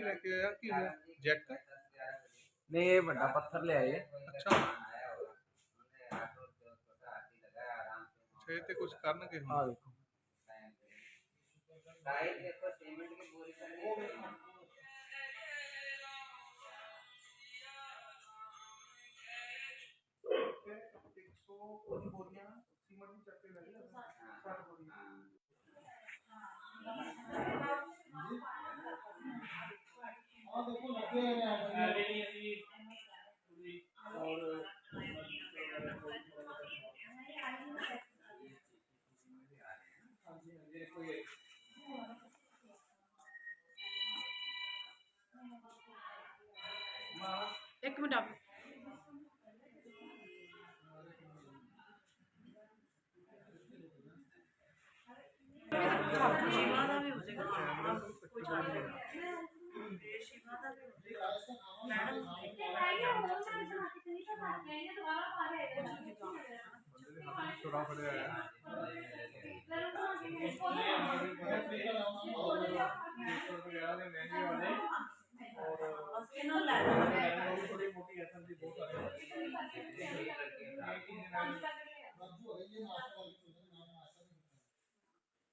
ਕੀ ਲੈ ਕੇ ਆਇਆ? ਕੀ ਹੋਇਆ? ਜੈਟ ਨਹੀਂ ਇਹ ਵੱਡਾ ਪੱਥਰ ਲਿਆਏ। ਅੱਛਾ। ਛੇ ਤੇ ਕੁਝ ਕਰਨਗੇ ਆ ਹੁਣ ਦੇਖੋ। ਇੱਕ ਮਿੰਟ ਆਪ। ਸ਼ਿਵਾ ਦਾ ਵੀ ਹੋ। ਜਾਏਗਾ ਕੋਈ ਚੱਲ ਨਹੀਂ ਥੋੜਾ ਫੜਿਆ ਹੈ ਅਸੀਂ ਨਾਲ ਲੈ ਲਾਂਗੇ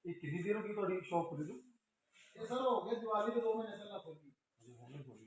ਇਹ ਕਿੰਨੀ ਦੇਰ ਹੋ ਗਈ ਤੁਹਾਡੀ ਸ਼ੌਪ ਖੁੱਲੀ ਨੂੰ ਇਹ ਸਰ ਹੋ ਗਏ ਦੀਵਾਲੀ ਦੇ 2 ਮਹੀਨੇ ਪਹਿਲਾਂ ਖੋਲੀ ਤਿੰਨ ਤਿੰਨ ਮਹੀਨੇ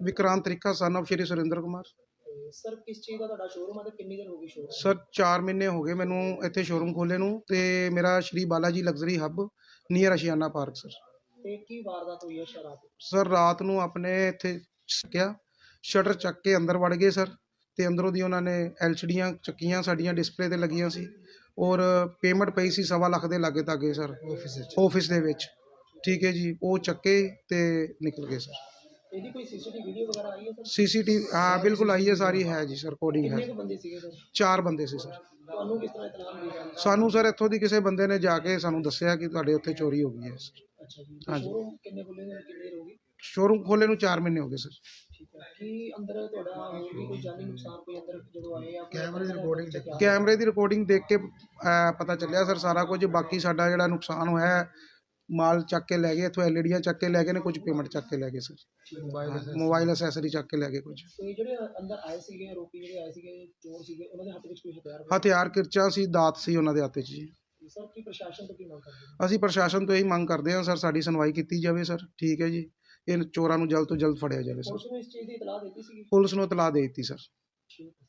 ਵਿਕਰਾਂਤ ਤਰੀਕਾ son of Shri Surinder Kumar. Sir ਕਿਸ ਚੀਜ਼ ਦਾ ਤੁਹਾਡਾ ਸ਼ੋਰੂਮ ਹੈ ਤੇ ਕਿੰਨੀ ਦੇਰ ਹੋ ਗਈ ਸ਼ੋਰੂਮ ਸਰ 4 ਮਹੀਨੇ ਹੋ ਗਏ ਮੈਨੂੰ ਇੱਥੇ ਸ਼ੋਰੂਮ ਖੋਲੇ ਨੂੰ ਤੇ ਮੇਰਾ Shri Balaji luxury hub near Ashiana park sir ਤੇ ਕੀ ਵਾਰਦਾਤ ਹੋਈ ਹੈ ਸ਼ਰਾਬ ਸਰ ਰਾਤ ਨੂੰ ਆਪਣੇ ਇੱਥੇ ਸਕਿਆ ਸ਼ਟਰ ਚੱਕ ਕੇ ਅੰਦਰ ਵੜ ਗਏ ਸਰ ਤੇ ਅੰਦਰੋਂ ਦੀ ਉਹਨਾਂ ਨੇ ਐਲਸੀਡੀਆਂ ਚੱਕੀਆਂ ਸਾਡੀਆਂ ਡਿਸਪਲੇ ਤੇ ਲੱਗੀਆਂ ਸੀ। ਔਰ ਪੇਮੈਂਟ ਪਈ ਸੀ ਸਵਾ ਲੱਖ ਦੇ ਲਾਗੇ ਤਾਗੇ ਸਰ ਆਫਿਸ ਵਿੱਚ। ਆਫਿਸ ਦੇ ਵਿੱਚ। ਠੀਕ ਹੈ ਜੀ ਉਹ ਚੱਕੇ ਤੇ ਨਿਕਲ ਗਏ ਸਰ। ਇਹਦੀ ਕੋਈ ਸੀਸੀਟੀਵੀ ਵੀਡੀਓ ਵਗੈਰਾ ਆਈ ਹੈ ਸਰ? ਸੀਸੀਟੀਵੀ ਹਾਂ ਬਿਲਕੁਲ ਆਈ ਹੈ ਸਾਰੀ ਹੈ ਜੀ ਸਰ ਰਿਕਾਰਡਿੰਗ ਕਿੰਨੇ ਹੈ ਕੁ ਬੰਦੇ ਸੀਗੇ ਸਰ? ਚਾਰ ਬੰਦੇ ਸੀ ਸਰ। ਤੁਹਾਨੂੰ ਕਿਸ ਤਰ੍ਹਾਂ ਇਤਲਾਹ ਮਿਲੀ ਸਰ? ਸਾਨੂੰ ਸਰ ਇੱਥੋਂ ਦੀ ਕਿਸੇ ਬੰਦੇ ਨੇ ਜਾ ਕੇ ਸਾਨੂੰ ਦੱਸਿਆ ਕਿ ਤੁਹਾਡੇ ਉੱਥੇ ਚੋਰੀ ਹੋ ਗਈ ਹੈ ਅੱਛਾ ਜੀ ਹਾਂਜੀ। ਸ਼ੋਰੂਮ ਕਿੰਨੇ ਖੁੱਲੇ ਨੇ ਕਿੰਨੀ ਦੇਰ ਹੋ ਗਈ ਸ਼ੋਰੂਮ ਖੋਲੇ ਨੂੰ 4 ਮਹੀਨੇ ਹੋ ਗਏ ਸਰ। ਠੀਕ ਹੈ। ਕੀ ਅੰਦਰ ਤੁਹਾਡਾ ਹੋਰ ਵੀ ਕੋਈ ਜਾਨੀ ਨੁਕਸਾਨ ਕੋਈ ਅੰਦਰ ਜਦੋਂ ਆਏ ਆ? ਕੈਮਰੇ ਦੀ ਰਿਕਾਰਡਿੰਗ ਕੈਮਰੇ ਦੀ ਰਿਕਾਰਡਿੰਗ ਦੇਖ ਕੇ ਅਹ, ਪਤਾ ਚੱਲਿਆ ਸਰ ਸਾਰਾ ਕੁਝ ਬਾਕੀ ਸਾਡਾ ਜਿਹੜਾ ਨੁਕਸਾਨ ਹੋਇਆ ਹੈ, ਮਾਲ ਚੱਕ ਕੇ ਲੈ ਗਏ ਇੱਥੋਂ ਐਲਈਡੀਆਂ ਚੱਕ ਕੇ ਲੈ ਗਏ ਨੇ ਕੁਝ ਪੇਮੈਂਟ ਚੱਕ ਕੇ ਲੈ ਗਏ ਸਰ। ਮੋਬਾਈਲ ਅਸੈਸਰੀ ਚੱਕ ਕੇ ਲੈ ਗਏ ਕੁਝ। ਤੇ ਜਿਹੜੇ ਅੰਦਰ ਆਏ ਸੀਗੇ ਆਰੋਪੀ ਜਿਹੜੇ ਆਏ ਸੀਗੇ ਚੋਰ ਸੀਗੇ ਉਹਨਾਂ ਦੇ ਹੱਥ ਵਿੱਚ ਕੋਈ ਹਥਿਆਰ ਹਥਿਆਰ ਕਿਰਚਾਂ ਸੀ ਦਾਤ ਸੀ ਉਹਨਾਂ ਦੇ ਹੱਥ 'ਚ ਜੀ। ਸੀ ਸਰ ਕੀ ਪ੍ਰਸ਼ਾਸਨ ਤੋਂ ਕੀ ਮੰਗ ਕਰਦੇ ਹੋ? ਅਸੀਂ ਪ੍ਰਸ਼ਾਸਨ ਤੋਂ ਇਹੀ ਮੰਗ ਕਰਦੇ ਹਾਂ ਸਰ ਸਾਡੀ ਸੁਣਵਾਈ ਕੀਤੀ ਜਾਵੇ ਸਰ ਠੀਕ ਹੈ ਜੀ। ਇਹ ਚੋਰਾਂ ਨੂੰ ਜਲਦ ਤੋਂ ਜਲਦ ਫੜਿਆ ਜਾਵੇ ਸਰ। ਪੁਲਿਸ ਨੂੰ ਇਸ ਚੀਜ਼ ਦੀ ਇਤਲਾਹ ਦਿੱਤੀ ਸੀਗੀ? ਪੁਲਿਸ ਨੂੰ ਇਤਲਾਹ ਦੇ ਦਿੱਤੀ ਸਰ। ਠੀਕ ਹੈ।